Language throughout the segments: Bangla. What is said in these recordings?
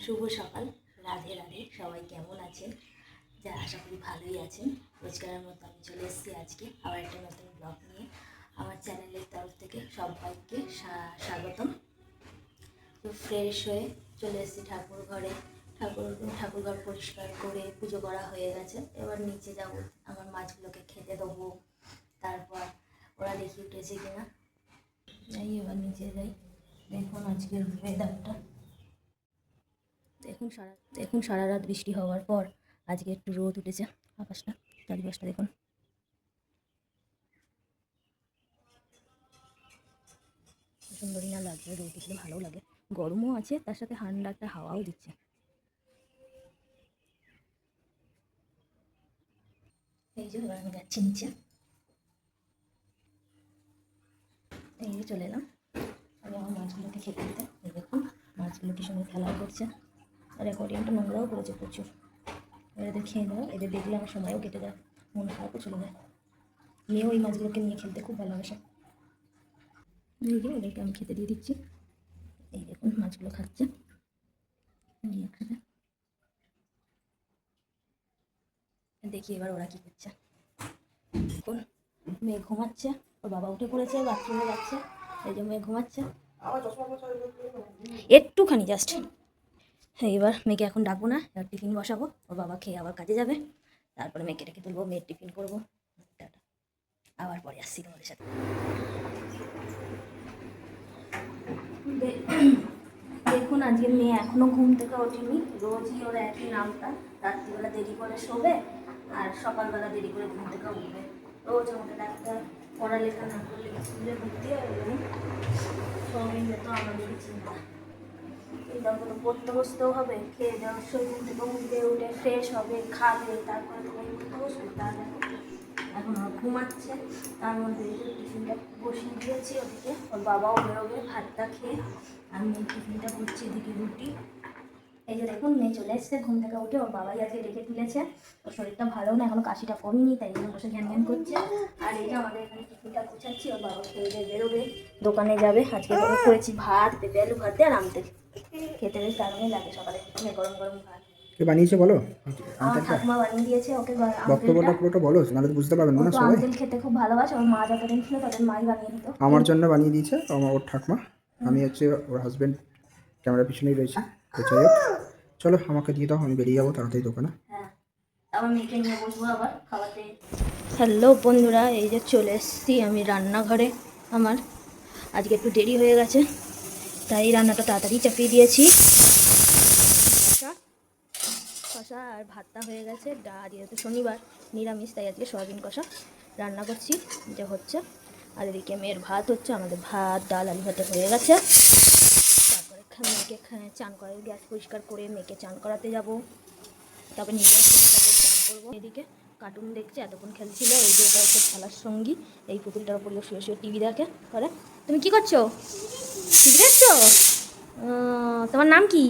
শুভ সকাল। রাধে রাধে। সবাই কেমন আছেন? যা, আশা করি ভালোই আছেন। রোজগারের মতো আমি চলে এসেছি আজকে আবার একটা নতুন ব্লগ নিয়ে। আমার চ্যানেলের তরফ থেকে সবাইকে স্বা- স্বাগতম। তো ফ্রেশ হয়ে চলে এসেছি ঠাকুর ঘরে। ঠাকুর ঠাকুর ঘর পরিষ্কার করে পুজো করা হয়ে গেছে। এবার নিচে যাব, আমার মাছগুলোকে খেতে দেবো। তারপর ওরা দেখি উঠেছে কিনা। এবার নিচে যাই। দেখুন আজকের ওয়েদারটা দেখুন সারা দেখুন সারা রাত বৃষ্টি হওয়ার পর আজকে একটু রোদ উঠেছে আকাশটা, চারিপাশটা দেখুন। সুন্দরই না লাগবে রোদ উঠলে ভালো লাগে। গরমও আছে, তার সাথে ঠান্ডা একটা হাওয়াও দিচ্ছে। এই যে আমি যাচ্ছি নিচে। এই যে চলে এলাম। আমি আমার মাছগুলোকে খেতে দিতে। দেখুন, মাছগুলো কি সঙ্গে খেলা করছে। আর অ্যাকোয়ারিয়ামটা নোংরাও করেছে প্রচুর। এদের খেয়ে দাও এদের দেখলে আমার সময়ও কেটে যায়, মন খারাপও চলে যায়। মেয়েও ওই মাছগুলোকে নিয়ে খেলতে খুব ভালোবাসে। এই যে ওদেরকে আমি খেতে দিয়ে দিচ্ছি। এই দেখুন, মাছগুলো খাচ্ছে। এই দেখি এবার ওরা কি করছে। এখন মেয়ে ঘুমাচ্ছে, ওর বাবা উঠে পড়েছে, বাথরুমে যাচ্ছে, এই যে মেয়ে ঘুমাচ্ছে। একটুখানি জাস্ট এবার মেয়েকে এখন ডাকবো না, এবার টিফিন বসাবো, ওর বাবা খেয়ে আবার কাজে যাবে, তারপরে মেয়েকে রেখে তুলবো, মেয়ের টিফিন করব। আবার পরে আসছি তোমাদের সাথে। দেখুন, আজকে মেয়ে এখনও ঘুম থেকে ওঠেনি, রোজই ওর একই নামটা, রাত্রিবেলা দেরি করে শোবে আর সকালবেলা দেরি করে ঘুম থেকে উঠবে। রোজ আমাকে ডাক্তার পড়ালেখা না করলে স্কুলে ভর্তি হবে সব মিলে তো আমাদের চিন্তা করে পড়তে বসতেও হবে, খেয়ে দেওয়ার সময় ঘুম থেকে উঠে ফ্রেশ হবে, খাবে, তারপরে তুমি পড়তে বসবে তাহলে এখন ওরা ঘুমাচ্ছে, তার মধ্যে টিফিনটা বসিয়ে দিয়েছি ওদিকে। ওর বাবাও বেরোবে, ভাতটা খেয়ে। আমি টিফিনটা করছি এদিকে রুটি। এই যে দেখুন, মেয়ে চলে এসছে, ঘুম থেকে উঠে ওর বাবাই আজকে ডেকে তুলেছে। ওর শরীরটা ভালো না এখনও কাশিটা কমেনি, তাই জন্য বসে ঘ্যান ঘ্যান করছে। আর এই যে আমাদের এখানে টিফিনটা গুছাচ্ছি, ওর বাবা খেয়ে বেরোবে, দোকানে যাবে। আজকে করেছি ভাত, পেঁপে, আলু ভাত দিয়ে আর আমতে খেতে বেশ দারুণই লাগে সকালে। গরম গরম ভাত। কে বানিয়েছে বলো? আমার ঠাকুমা বানিয়ে দিয়েছে ওকে বক্তব্যটা পুরোটা বলো নাহলে বুঝতে পারবেন না সবাই। আমতেল খেতে খুব ভালোবাসে ওর মা যতদিন ছিল তাদের মাই বানিয়ে দিত। আমার জন্য বানিয়ে দিয়েছে আমার ওর ঠাকমা। আমি হচ্ছে ওর হাজব্যান্ড ক্যামেরার পিছনেই রয়েছে তো যাই হোক। চলো আমাকে দিয়ে দাও আমি বেরিয়ে যাব তাড়াতাড়ি দোকানে। হ্যাঁ হ্যালো বন্ধুরা এই যে চলে এসেছি আমি রান্নাঘরে আমার। আজকে একটু দেরি হয়ে গেছে। তাই রান্নাটা তাড়াতাড়ি চাপিয়ে দিয়েছি। কষা আর ভাতটা হয়ে গেছে। ডাল যেহেতু শনিবার, নিরামিষ, তাই আজকে সয়াবিন কষা রান্না করছি, যে হচ্ছে। আর এদিকে মেয়ের ভাত হচ্ছে, আমাদের ভাত, ডাল, আলু ভাতে হয়ে গেছে। তারপরে মেয়েকে চান করে, গ্যাস পরিষ্কার করে মেয়েকে চান করাতে যাব। তারপর যাব চান করব এদিকে কার্টুন দেখছে, এতক্ষণ খেলছিল, এই যে এটা হচ্ছে খেলার সঙ্গী, এই পুতুলটার উপর শুয়ে শুয়ে টিভি দেখে, করে। তুমি কি করছ? দেখছ? তোমার নাম কি?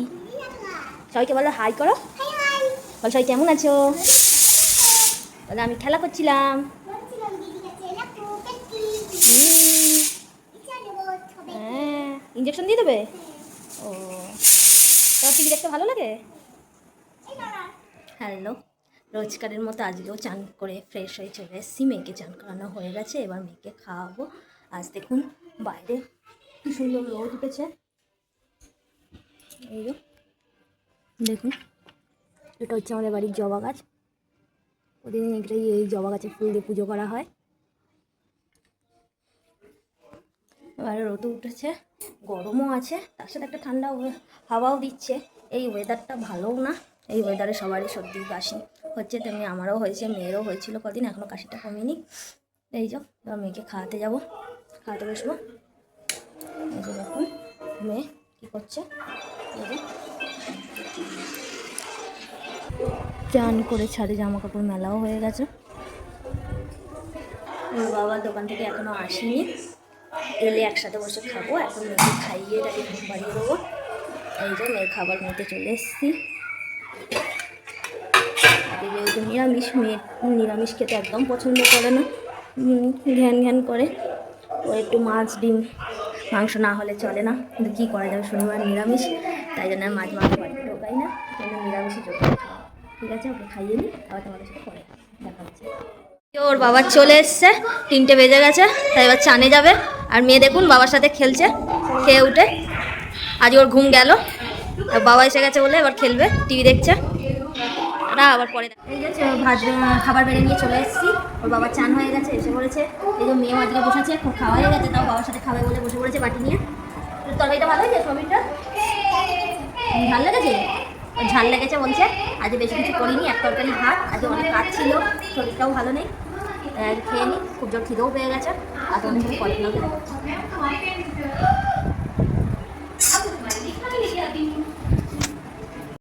সবাইকে বলো হাই করো। বলো সবাই কেমন আছো? বলে আমি খেলা করছিলাম। হ্যাঁ ইঞ্জেকশন দিয়ে দেবে? ও, তোমার টিভি দেখতে ভালো লাগে? হ্যালো, রোজকারের মতো আজকেও চান করে ফ্রেশ হয়ে চলে এসেছি। মেয়েকে চান করানো হয়ে গেছে, এবার মেয়েকে খাওয়াবো। আজ দেখুন বাইরে কি সুন্দর রোদ উঠেছে এই যে, দেখুন, এটা হচ্ছে আমাদের বাড়ির জবা গাছ। এগুলোই এই জবা গাছের ফুল দিয়ে পুজো করা হয়। এবার রোদ উঠেছে, গরমও আছে, তার সাথে একটা ঠান্ডা হাওয়াও দিচ্ছে। এই ওয়েদারটা ভালোও না, এই ওয়েদারে সবারই সর্দি, কাশি হচ্ছে তেমনি আমারও হয়েছে, মেয়েরও হয়েছিল কদিন এখনও কাশিটা কমেনি। এই যে এবার মেয়েকে খাওয়াতে যাব, খাওয়াতে বসবো। মেয়ে কী করছে? চান করে ছাদে জামা কাপড় মেলাও হয়ে গেছে। বাবা দোকান থেকে এখনও আসেনি। এলে একসাথে বসে খাব। এখন মেয়েকে খাইয়ে তাকে ঘুম পাড়িয়ে দেবো। এই যে মেয়ের খাবার নিতে চলে এসেছি। যেহেতু নিরামিষ, মেয়ে নিরামিষ খেতে একদম পছন্দ করে না। ঘ্যান ঘ্যান করে। ও একটু মাছ, ডিম মাংস না হলে চলে না। কিন্তু কী করা যাবে? শনিবার নিরামিষ, তাই জন্য মাছ মাংস বাড়িতে ঢোকাই না। জন্য নিরামিষই চোখে ঠিক আছে, ওকে খাইয়ে নিই, আবার তোমাদের সাথে পরে দেখা হচ্ছে। ওর বাবা চলে এসছে, তিনটে বেজে গেছে, তাই এবার চানে যাবে। আর মেয়ে দেখুন, বাবার সাথে খেলছে, খেয়ে উঠে। আজ ওর ঘুম গেল। বাবা এসে গেছে বলে এবার খেলবে, টিভি দেখছে। না আবার পরে এই যে ভাত খাবার বেড়ে নিয়ে চলে এসেছি। ওর বাবা চান হয়ে গেছে, এসে পড়েছে এই যে মেয়েও আজকে বসেছে, খুব খাওয়া হয়ে গেছে, তাও বাবার সাথে খাবে বলে বসে পড়েছে বাটি নিয়ে। তরকারিটা ভালো হয়েছে, সবিনটা? ঝাল লেগেছে? ঝাল লেগেছে বলছে আজ বেশি কিছু করিনি, এক তরকারি ভাত আজ অনেক কাজ ছিল, শরীরটাও ভালো নেই। খেয়ে নি, খুব জোর খিদেও পেয়ে গেছে আর তোমাদের সাথে